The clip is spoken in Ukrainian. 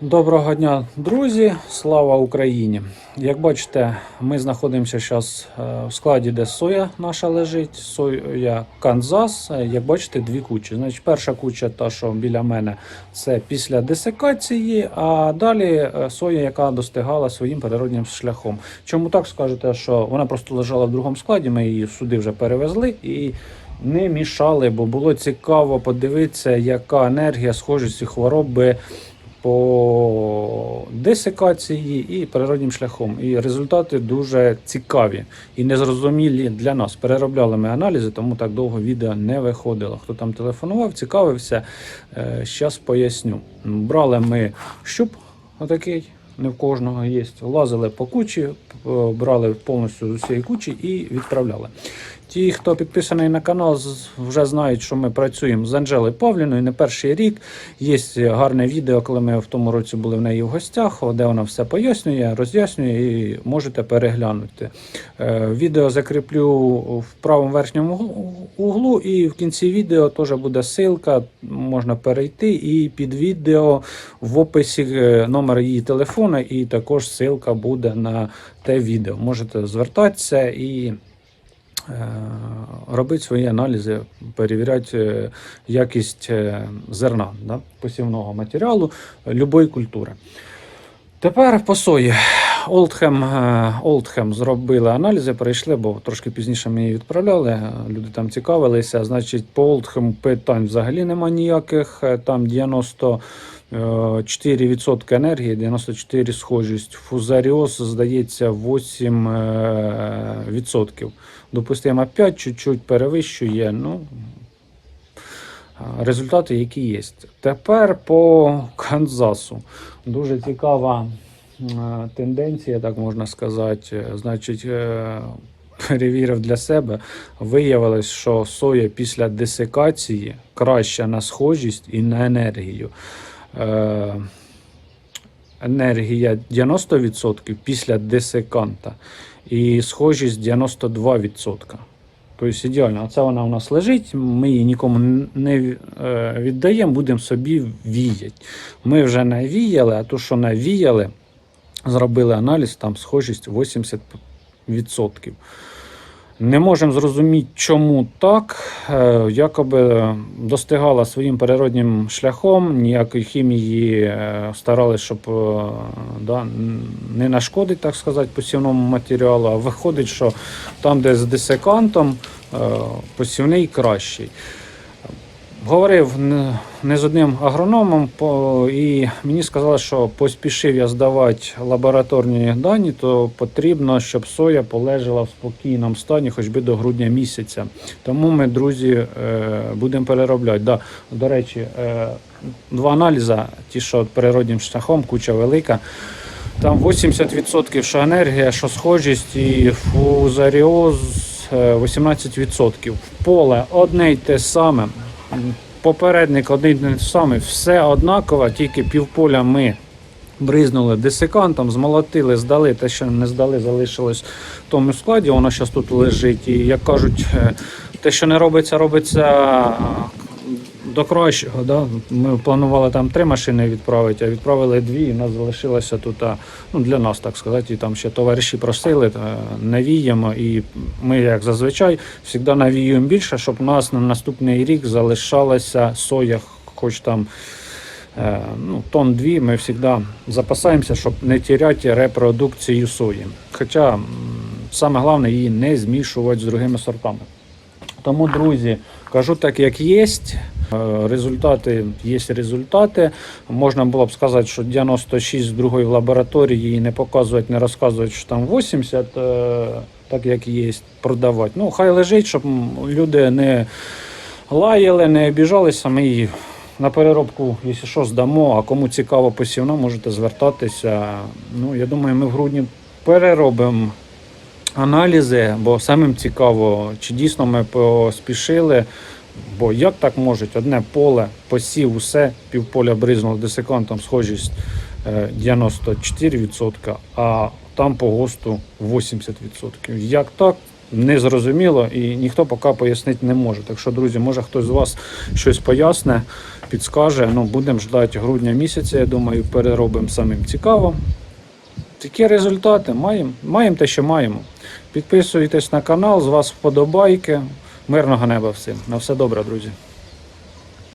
Доброго дня, друзі! Слава Україні! Як бачите, ми знаходимося зараз в складі, де соя наша лежить. Соя Канзас. Е, Як бачите, дві кучі. Значить, перша куча, та що біля мене, це після десикації, а далі е, соя, яка достигала своїм природнім шляхом. Чому так скажете, що вона просто лежала в другому складі, ми її сюди вже перевезли і. Не мішали, бо було цікаво подивитися, яка енергія схожості хвороби по десикації і природнім шляхом. І результати дуже цікаві і незрозумілі для нас. Переробляли ми аналізи, тому так довго відео не виходило. Хто там телефонував, цікавився, зараз поясню. Брали ми щуп отакий. Не в кожного є. Лазили по кучі, брали повністю з усієї кучі і відправляли. Ті, хто підписаний на канал, вже знають, що ми працюємо з Анжелою Павліною не перший рік. Є гарне відео, коли ми в тому році були в неї в гостях, де вона все пояснює, роз'яснює і можете переглянути. Е, Відео закріплю в правому верхньому углу, і в кінці відео теж буде ссылка, можна перейти. І під відео в описі е, номер її телефону, і також ссылка буде на те відео. Можете звертатися і Е, робити свої аналізи, перевіряти е, якість е, зерна да, посівного матеріалу любої культури. Тепер по сої. Олдхем Олдхем зробили аналізи, прийшли, бо трошки пізніше ми її відправляли. Люди там цікавилися. Значить, по Олдхему питань взагалі нема ніяких. Там 90. 4% енергії, 94 схожість. Фузаріоз, здається, 8%. Е, Допустимо, 5% чуть-чуть перевищує. Ну, Результати, які є. Тепер по Канзасу. Дуже цікава е, тенденція, так можна сказати. Значить, е, перевірив для себе, виявилось, що соя після десикації краща на схожість і на енергію. Е, Енергія 90% після десиканта і схожість 92%. Тобто ідеально. Оце вона у нас лежить, ми її нікому не е, віддаємо, будемо собі віяти. Ми вже навіяли, а то, що навіяли, зробили аналіз, там схожість 80%. Не можемо зрозуміти, чому так. Е, Якоби достигала своїм природнім шляхом, ніякої хімії е, старалися, щоб е, да, не нашкодити, так сказати, посівному матеріалу. А виходить, що там, де з десикантом, посівний кращий. Говорив не- з одним агрономом, і мені сказали, що поспішив я здавати лабораторні дані, то потрібно, щоб соя полежала в спокійному стані, хоч би до грудня місяця. Тому ми, друзі, е, будемо переробляти. Да, до речі, е, два аналізи, ті, що природнім шляхом, куча велика. Там 80% що енергія, що схожість і фузаріоз е, 18%. В Поле одне й те саме. Попередник один і саме, все однаково, тільки півполя ми бризнули десикантом, змолотили, здали. Те, що не здали, залишилось в тому складі. Воно зараз тут лежить. І як кажуть, е, те, що не робиться, робиться до кращого. Да? Ми планували там три машини відправити, а відправили дві, і нас залишилося тут, ну, для нас, так сказати, і там ще товариші просили, е, навіємо. І ми, як зазвичай, завжди навіюємо більше, щоб у нас на наступний рік залишалася соя, хоч там. е, Ну, тон дві ми завжди запасаємося, щоб не тіряти репродукцію сої. Хоча саме головне її не змішувати з другими сортами. Тому, друзі, кажу так, як є. Результати є результати. Можна було б сказати, що 96 з другої в лабораторії не показувати, не розказувати, що там 80, е, так як є, продавати. Ну, хай лежить, щоб люди не лаяли, не обіжалися. Ми її на переробку, якщо що, здамо. А кому цікаво посівна, можете звертатися. Ну, я думаю, ми в грудні переробимо аналізи, бо самим цікаво, чи дійсно ми поспішили. Бо як так можуть? Одне поле, посів, усе, півполя бризнуло десикантом, схожість е, 94%, а там по ГОСТу 80%. Як так? Незрозуміло і ніхто поки пояснити не може. Так що, друзі, може хтось з вас щось поясне підскаже. Ну, будемо ждати грудня місяця, я думаю, переробимо самим цікаво. Такі результати маємо. Маємо те, що маємо. Підписуйтесь на канал, з вас вподобайки. Мирного неба всім. На все добре, друзі.